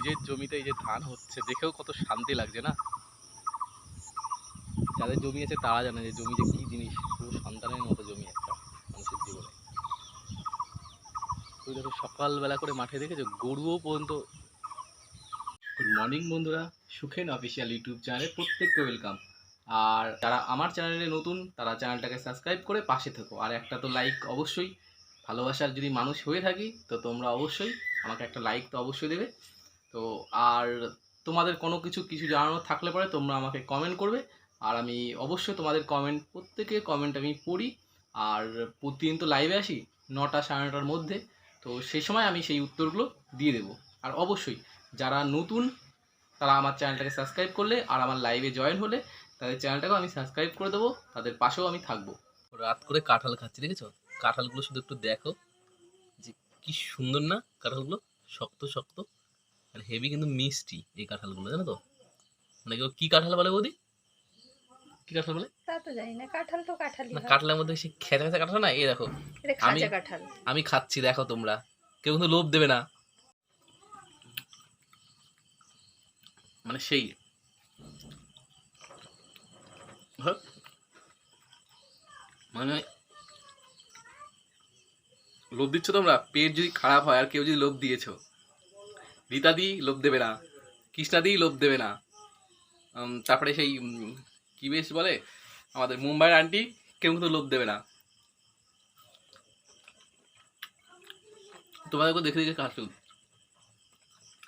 নিজের জমিতে এই যে ধান হচ্ছে, দেখেও কত শান্তি লাগছে না? যাদের জমি আছে তারা জানে যে জমি যে কী জিনিস, পুরো সন্তানের মতো জমি একটা মানুষের জীবনে। তুই দেখো সকালবেলা করে মাঠে দেখেছ, গরুও পর্যন্ত। গুড মর্নিং বন্ধুরা, সুখেন অফিসিয়াল ইউটিউব চ্যানেলে প্রত্যেককে ওয়েলকাম আর যারা আমার চ্যানেলে নতুন, তারা চ্যানেলটাকে সাবস্ক্রাইব করে পাশে থেকো। আর একটা তো লাইক অবশ্যই। ভালোবাসার যদি মানুষ হয়ে থাকি, তো তোমরা অবশ্যই আমাকে একটা লাইক তো অবশ্যই দেবে। তো আর তোমাদের কোনো কিছু কিছু জানানোর থাকলে পরে তোমরা আমাকে কমেন্ট করবে। আর আমি অবশ্যই তোমাদের কমেন্ট প্রত্যেকে কমেন্ট আমি পড়ি। আর প্রতিদিন তো লাইভে আসি নটা সাড়ে নটার মধ্যে। তো সেই সময় আমি সেই উত্তরগুলো দিয়ে দেবো। আর অবশ্যই যারা নতুন, তারা আমার চ্যানেলটাকে সাবস্ক্রাইব করলে আর আমার লাইভে জয়েন হলে তাদের চ্যানেলটাকেও আমি সাবস্ক্রাইব করে দেবো। তাদের পাশেও আমি থাকব। রাত করে কাঁঠাল খাচ্ছি, দেখেছ? কাঁঠালগুলো শুধু একটু দেখো যে কি সুন্দর না কাঁঠালগুলো? শক্ত শক্ত। আর হেভি কিন্তু মিষ্টি এই কাঁঠালগুলো জানো তো? মানে কেউ কি কাঁঠাল বলে বৌদি? কি কাঁঠাল বলে? তা তো জানি না কাঁঠাল তো কাঁঠালই না কাঁঠালের মধ্যে সেই খেতে খেতে কাঁঠাল না? এই দেখো আমি- কাঁঠাল। আমি খাচ্ছি দেখো তোমরা। কেউ কিন্তু লোভ দেবে না। মানে সেই। হ্যাঁ? মানে লোভ দিচ্ছ তোমরা? পেট যদি খারাপ হয় আর কেউ যদি লোভ দিয়েছ। রীতাদি লোভ দেবে না কৃষ্ণাদি লোভ দেবে না। তারপরে সেই কি বেশ বলে? আমাদের মুম্বাইয়ের আন্টি কেউ কিন্তু লোভ দেবে না। তোমাদেরকে দেখে দেখে কাটুন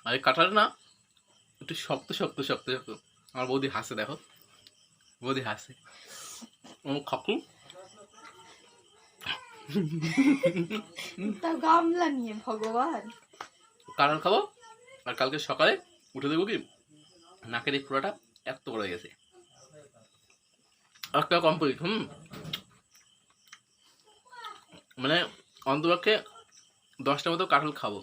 আর কাঁঠাল না একটু শক্ত শক্ত শক্ত শক্ত। আমার বৌদি হাসে দেখো। বৌদি হাসে। খাকু তা গামলা নিয়ে ভগবান। কাঁঠাল খাব? আর কালকে সকালে উঠে দেবো কি নাকের এই পুরোটা এত করে গেছে। একটা কমপ্লিট হুম? মানে অন্তপক্ষে দশটা মতো কাঁঠাল খাব।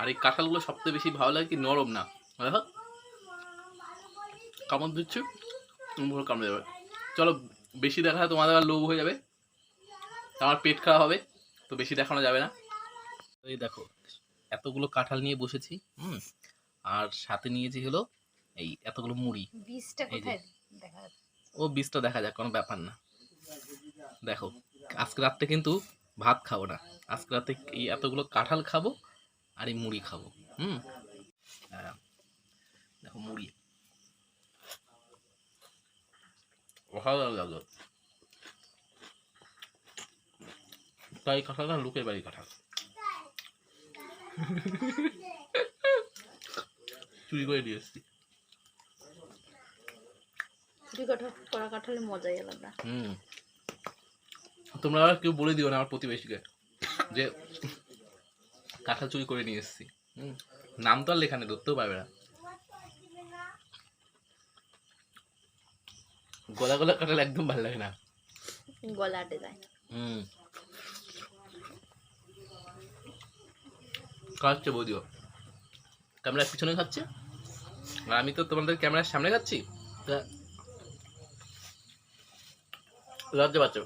আর এই কাঁঠালগুলো সবথেকে বেশি ভালো লাগে কি নরম না? দেখো। কামড় দিচ্ছি পুরো কামড়ে যাবে চলো, বেশি দেখা তোমাদের আর লোভ হয়ে যাবে। আমার পেট খারাপ হবে, তো বেশি দেখানো যাবে না। এই দেখো এতগুলো কাঁঠাল নিয়ে বসেছি হুম আর সাথে নিয়েছি হলো এই এতগুলো মুড়ি। এই যে। ও বীজটা দেখা যাক কোনো ব্যাপার না। দেখো আজকে রাত্রে কিন্তু ভাত খাব না। আজকে রাতে এই এতগুলো কাঁঠাল খাব আর এই মুড়ি খাব হুম। দেখো মুড়ি। লাগল তাই কাঁঠাল না লোকের বাড়ি কাঁঠাল। চুরি করে নিয়ে এসছি চুরি কাঁঠাল করা কাঁঠালের মজাই আলাদা। হুম। তোমরা আবার কেউ বলে দিও না আমার প্রতিবেশীকে যে কাঁঠাল চুরি করে নিয়ে এসেছি। হুম। নাম তো আর লেখা নেই ধরতেও পারবে না। গলা গলা কাঁঠাল একদম ভালো লাগে না। গলা আটে যায়। হুম। খাচ্ছে বৌদিও। ক্যামেরার পিছনে খাচ্ছে। আর আমি তো তোমাদের ক্যামেরার সামনে খাচ্ছি। তা লজ্জা পাচ্ছ?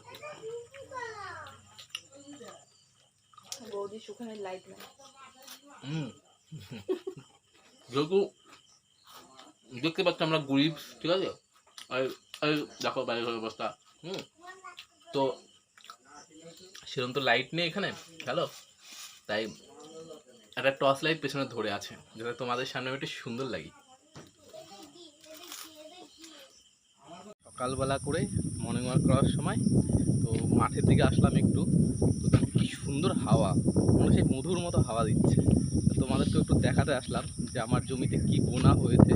বৌদি সুখানের লাইট নাই হুম। যেহেতু দেখতে পাচ্ছ আমরা গরিব ঠিক আছে? আর দেখো বাইরে ঘরের অবস্থা। হুম। তো সেরকম তো লাইট নেই এখানে হ্যালো তাই একটা টর্চ লাইট পেছনে ধরে আছে, যাতে তোমাদের সামনে একটু সুন্দর লাগে। সকালবেলা করে মর্নিং ওয়াক করার সময়, তো মাঠের দিকে আসলাম একটু। তো কি সুন্দর হাওয়া, মনে হচ্ছে মধুর মতো হাওয়া দিচ্ছে। তোমাদেরকে একটু দেখাতে আসলাম যে আমার জমিতে কি বোনা হয়েছে।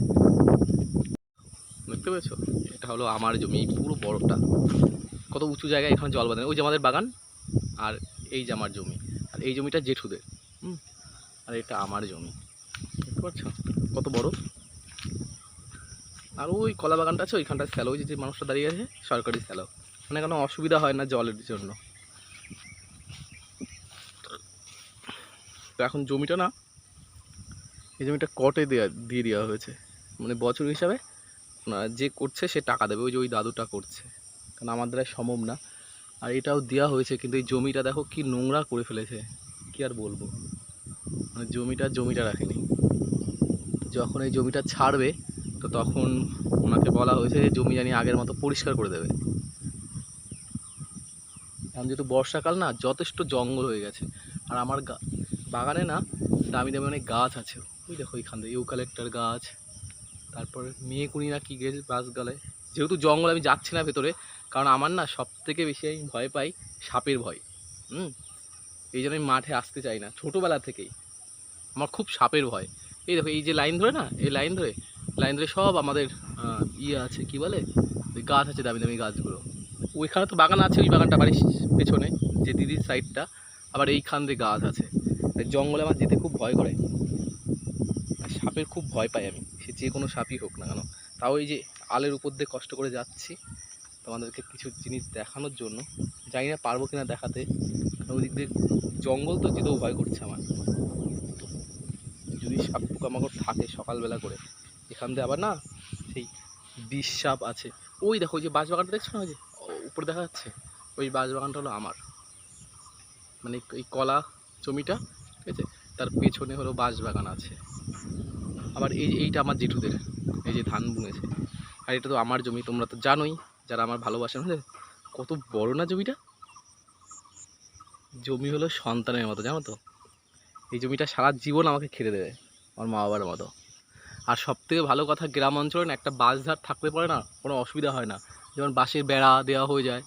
দেখতে পেয়েছ? এটা হলো আমার জমি পুরো বড়টা কত উঁচু জায়গায় এখানে জল বাঁধে ওই যে আমাদের বাগান, আর এই যে আমার জমি, আর এই জমিটা জেঠুদের। আর এটা আমার জমি। দেখতে পাচ্ছ? কত বড়? আর ওই কলা বাগানটা আছে ওইখানটা স্যালো ওই যে যে মানুষটা দাঁড়িয়ে আছে সরকারি স্যালো মানে কোনো অসুবিধা হয় না জলের জন্য। তো এখন জমিটা না এই জমিটা কটে দেওয়া দিয়ে দেওয়া হয়েছে। মানে বছর হিসাবে যে করছে সে টাকা দেবে। ওই যে ওই দাদুটা করছে। কারণ আমার দ্বারা সম্ভব না। আর এটাও দেওয়া হয়েছে কিন্তু এই জমিটা দেখো কি নোংরা করে ফেলেছে। কি আর বলব? মানে জমিটা জমিটা রাখেনি। যখন এই জমিটা ছাড়বে, তো তখন ওনাকে বলা হয়েছে যে জমি জানি আগের মতো পরিষ্কার করে দেবে। এখন যেহেতু বর্ষাকাল না, যথেষ্ট জঙ্গল হয়ে গেছে। আর আমার বাগানে না দামি দামি অনেক গাছ আছে। ওই দেখো এইখান থেকে, ইউকালেক্টার গাছ, তারপরে মেয়েকুড়ি না কী গেছে গাছ গালে যেহেতু জঙ্গল আমি যাচ্ছি না ভেতরে, কারণ আমার না সব থেকে বেশি আমি ভয় পাই সাপের ভয়। হুম? এই জন্য আমি মাঠে আসতে চাই না, ছোটোবেলা থেকেই। আমার খুব সাপের ভয়। এই দেখো, এই যে লাইন ধরে না, এই লাইন ধরে লাইন ধরে সব আমাদের ইয়ে আছে, কি বলে? ওই গাছ আছে দামি দামি গাছগুলো। ওইখানে তো বাগান আছে, ওই বাগানটা বাড়ির পেছনে, যে দিদির সাইডটা আবার এইখান দিয়ে গাছ আছে। জঙ্গলে আমার যেতে খুব ভয় করে। আর সাপের খুব ভয় পাই আমি। সে যে কোনো সাপই হোক না কেন। তাও এই যে আলের উপর দিয়ে কষ্ট করে যাচ্ছি, তোমাদেরকে কিছু জিনিস দেখানোর জন্য। জানি না পারব কিনা দেখাতে। কারণ ওই দিক দিয়ে জঙ্গল তো যেতেও ভয় করছে আমার। যদি সাপ পোকামাকড় থাকে সকালবেলা করে, এখান দিয়ে আবার না সেই বিষ সাপ আছে। ওই দেখো, ওই যে বাঁশবাগানটা দেখছ না ওই যে? উপরে দেখা যাচ্ছে। ওই বাঁশবাগানটা হলো আমার। মানে এই কলা জমিটা, ঠিক আছে? তার পেছনে হলো বাঁশ বাগান আছে। আবার এই এইটা আমার জেঠুদের, এই যে ধান বুনেছে। আর এটা তো আমার জমি, তোমরা তো জানোই, যারা আমার ভালোবাসেন কত বড় না জমিটা? জমি হলো সন্তানের মতো, জানো তো? এই জমিটা সারা জীবন আমাকে খেতে দেবে, আমার মা বাবার মতো। আর সব থেকে ভালো কথা, গ্রাম অঞ্চলে না একটা বাঁশঝাড় থাকলে পরে না, কোনো অসুবিধা হয় না। যেমন বাঁশের বেড়া দেওয়া হয়ে যায়।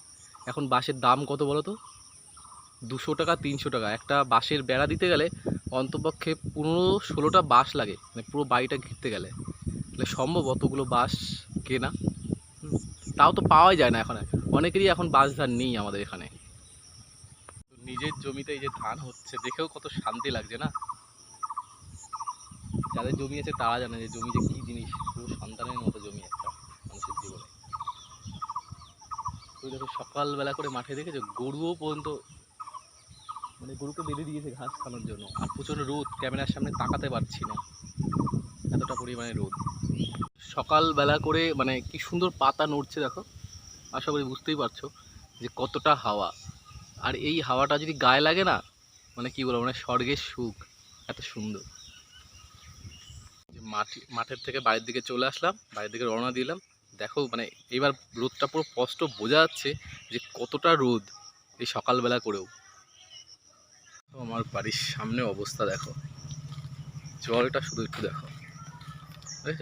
এখন বাঁশের দাম কত বলো তো? দুশো টাকা, তিনশো টাকা। একটা বাঁশের বেড়া দিতে গেলে অন্তপক্ষে পনেরো, ষোলোটা বাঁশ লাগে। মানে পুরো বাড়িটা ঘিরতে গেলে। তাহলে সম্ভব অতগুলো বাঁশ কেনা? তাও তো পাওয়াই যায় না এখন অনেকেরই এখন বাঁশঝাড় নেই আমাদের এখানে। নিজের জমিতে এই যে ধান হচ্ছে, দেখেও কত শান্তি লাগছে না? যাদের জমি আছে তারা জানে যে জমি যে কী জিনিস, পুরো সন্তানের মতো জমি একটা মানুষের জীবনে। ওই দেখো সকালবেলা করে মাঠে দেখেছ, গরুও পর্যন্ত মানে গরুকে বেঁধে দিয়েছে ঘাস খাওয়ানোর জন্য। আর প্রচণ্ড রোদ, ক্যামেরার সামনে তাকাতে পারছি না। এতটা পরিমাণে রোদ। সকালবেলা করে মানে কি সুন্দর পাতা নড়ছে দেখো। আশা করি বুঝতেই পারছ যে কতটা হাওয়া। আর এই হাওয়াটা যদি গায়ে লাগে না মানে কি বলব মানে স্বর্গের সুখ, এত সুন্দর। যে মাটি, মাঠের থেকে বাড়ির দিকে চলে আসলাম, বাড়ির দিকে রওনা দিলাম। দেখো মানে এবার রোদটা পুরো স্পষ্ট বোঝা যাচ্ছে যে কতটা রোদ এই সকালবেলা করেও। আমার বাড়ির সামনে অবস্থা দেখো। জলটা শুধু একটু দেখো। বুঝেছ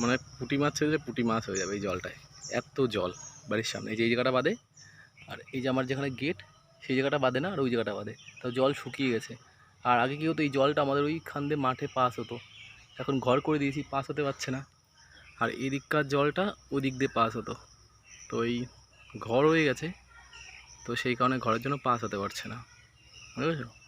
মানে পুটি মাছ হয়ে যাবে পুটি মাছ হয়ে যাবে এই জলটায়। এত জল বাড়ির সামনে। এই যে এই জায়গাটা বাদে আর এই যে আমার যেখানে গেট সেই জায়গাটা বাদে না, আর ওই জায়গাটা বাদে। তাও জল শুকিয়ে গেছে। আর আগে কী হতো, এই জলটা আমাদের ওই খান্দে মাঠে পাস হতো। এখন ঘর করে দিয়েছি, পাস হতে পারছে না। আর এদিককার জলটা ওদিক দিয়ে পাস হতো। তো এই ঘর হয়ে গেছে। তো সেই কারণে ঘরের জন্য পাস হতে পারছে না। বুঝেছ